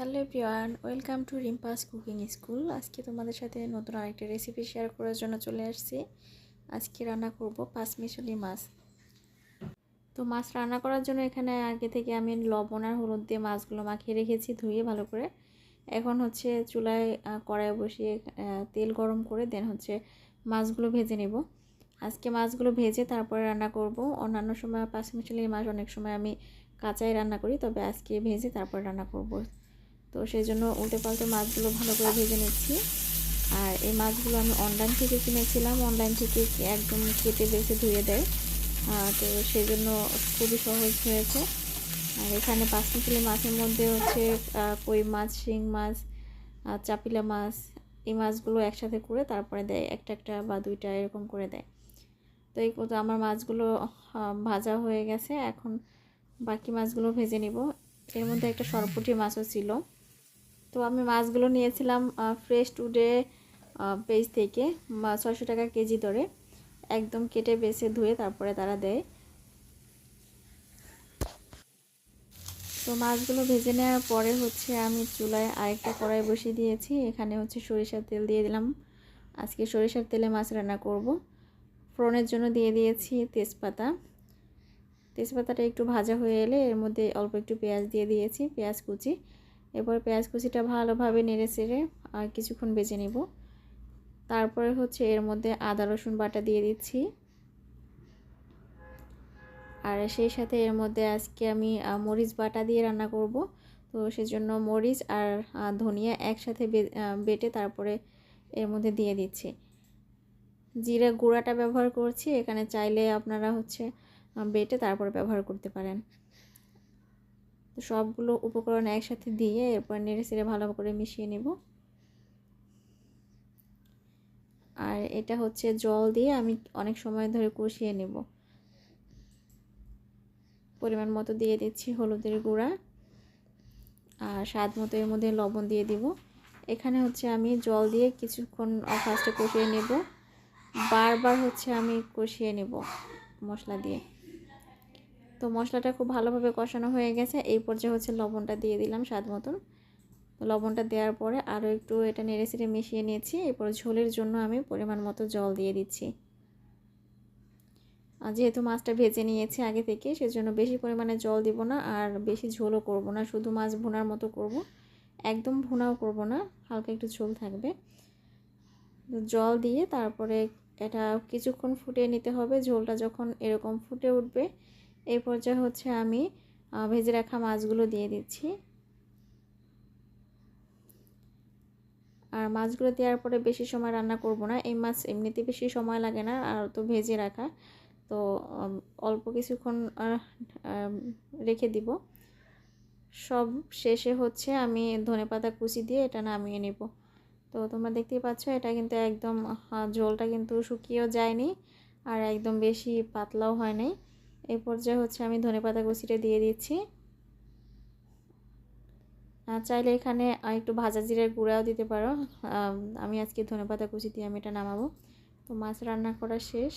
Hello everyone, welcome to Rimpa's cooking school. আজকে তোমাদের সাথে নতুন আরেকটা রেসিপি শেয়ার করার জন্য চলে আসছি। আজকে রান্না করব পাঁচমিশালি মাছ। তো মাছ রান্না করার জন্য এখানে আগে থেকে আমি লবণ আর হলুদ দিয়ে মাছগুলো মাখিয়ে রেখেছি ধুয়ে ভালো করে। এখন হচ্ছে চুলায় কড়াই বসিয়ে তেল গরম করে দেন হচ্ছে মাছগুলো ভেজে নেব। আজকে মাছগুলো ভেজে তারপরে রান্না করব। অন্যান্য সময় পাঁচমিশালি মাছ অনেক সময় আমি কাঁচাই রান্না করি, তবে আজকে ভেজে তারপরে রান্না করব। তো সেই জন্য উল্টে পাল্টে মাছগুলো ভালো করে ভেজে নিচ্ছি। আর এই মাছগুলো আমি অনলাইন থেকে কিনেছিলাম। অনলাইন থেকে একদম কেটে বেছে ধুয়ে দেয়। তো সেই জন্য খুবই সহজ হয়েছে। আর এখানে পাঁচমিশালি মাছের মধ্যে হচ্ছে কই মাছ, শিং মাছ চাপিলা মাছ, এই মাছগুলো একসাথে করে তারপরে দেয়। একটা একটা বা দুইটা এরকম করে দেয়। তো এই তো আমার মাছগুলো ভাজা হয়ে গেছে। এখন বাকি মাছগুলো ভেজে নিব। এর মধ্যে একটা সরপুটি মাছও ছিল। তো আমি মাছগুলো নিয়েছিলাম ফ্রেশ টুডে পেজ থেকে ছয়শো টাকা কেজি ধরে একদম কেটে বেছে ধুয়ে তারপরে তারা দেয়। তো মাছগুলো ভেজে নেওয়ার পরে হচ্ছে আমি চুলায় আরেকটা কড়াই বসিয়ে দিয়েছি। এখানে হচ্ছে সরিষার তেল দিয়ে দিলাম। আজকে সরিষার তেলে মাছ রান্না করব। ফোড়নের জন্য দিয়ে দিয়েছি তেজপাতা। তেজপাতাটা একটু ভাজা হয়ে এলে এর মধ্যে অল্প একটু পেঁয়াজ দিয়ে দিয়েছি, পেঁয়াজ কুচি। এরপর পেঁয়াজ কুচিটা ভালোভাবে নেড়ে চেড়ে আর কিছুক্ষণ বেজে নেব। তারপরে হচ্ছে এর মধ্যে আদা, রসুন বাটা দিয়ে দিচ্ছি। আর সেই সাথে এর মধ্যে আজকে আমি মরিচ বাটা দিয়ে রান্না করব। তো সেজন্য মরিচ আর ধনিয়া একসাথে বেটে তারপরে এর মধ্যে দিয়ে দিচ্ছি। জিরা গুঁড়াটা ব্যবহার করছি, এখানে চাইলে আপনারা হচ্ছে বেটে তারপরে ব্যবহার করতে পারেন। সবগুলো উপকরণ একসাথে দিয়ে এরপর নেড়ে ভালো করে মিশিয়ে নেব। আর এটা হচ্ছে জল দিয়ে আমি অনেক সময় ধরে কষিয়ে নেব। পরিমাণ মতো দিয়ে দিচ্ছি হলুদের গুঁড়া আর স্বাদ মতো এর মধ্যে লবণ দিয়ে দিব। এখানে হচ্ছে আমি জল দিয়ে কিছুক্ষণ ফার্স্টে কষিয়ে নেব। বারবার হচ্ছে আমি কষিয়ে নেব মশলা দিয়ে। তো মশলাটা খুব ভালোভাবে কষানো হয়ে গেছে। এই পর্যায়ে হচ্ছে লবণটা দিয়ে দিলাম স্বাদ মতন। লবণটা দেওয়ার পরে আরও একটু এটা নেড়ে চেড়ে মিশিয়ে নিয়েছি। এরপর ঝোলের জন্য আমি পরিমাণ মতো জল দিয়ে দিচ্ছি। আর যেহেতু মাছটা ভেজে নিয়েছি আগে থেকে, সেজন্য বেশি পরিমাণে জল দিব না আর বেশি ঝোলও করব না। শুধু মাছ ভুনার মতো করব। একদম ভুনাও করব না, হালকা একটু ঝোল থাকবে। জল দিয়ে তারপরে এটা কিছুক্ষণ ফুটিয়ে নিতে হবে। ঝোলটা যখন এরকম ফুটে উঠবে এই পর্যায়ে হচ্ছে আমি ভেজে রাখা মাছগুলো দিয়ে দিচ্ছি। আর মাছগুলো দেওয়ার পরে বেশি সময় রান্না করব না। এই মাছ এমনিতে বেশি সময় লাগে না, আর তো ভেজে রাখা। তো অল্প কিছুক্ষণ রেখে দিব। সব শেষে হচ্ছে আমি ধনে পাতা কুচি দিয়ে এটা নামিয়ে নেব। তো তোমরা দেখতেই পাচ্ছ, এটা কিন্তু একদম ঝোলটা কিন্তু শুকিয়েও যায়নি, আর একদম বেশি পাতলাও হয় নাই। এই পর্যায়ে হচ্ছে আমি ধনেপাতা কুচিটা দিয়ে দিচ্ছি। চাইলে এখানে একটু ভাজা জিরের গুঁড়াও দিতে পারো। আমি আজকে ধনেপাতা কুচি দিয়ে আমি এটা নামাবো। তো মাছ রান্না করা শেষ।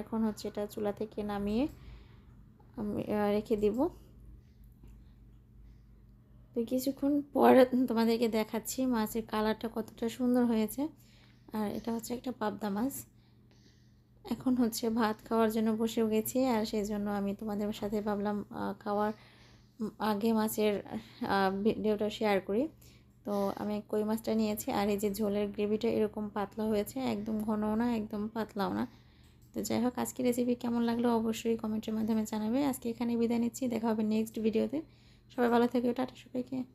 এখন হচ্ছে এটা চুলা থেকে নামিয়ে আমি রেখে দিব। তো কিছুক্ষণ পরে তোমাদেরকে দেখাচ্ছি মাছের কালারটা কতটা সুন্দর হয়েছে। আর এটা হচ্ছে একটা পাবদা মাছ। এখন হচ্ছে ভাত খাওয়ার জন্য বসেও গেছি আর সেই জন্য আমি তোমাদের সাথে ভাবলাম খাওয়ার আগে মাছের ভিডিওটা শেয়ার করি। তো আমি কই মাছটা নিয়েছি আর এই যে ঝোলের গ্রেভিটা এরকম পাতলা হয়েছে, একদম ঘনও না, একদম পাতলাও না। তো যাই হোক আজকে রেসিপি কেমন লাগল অবশ্যই কমেন্টের মাধ্যমে জানাবে। আজকে এখানে বিদায় নিচ্ছি, দেখা হবে নেক্সট ভিডিওতে সবাই ভালো থেকে, টাটা সবাইকে।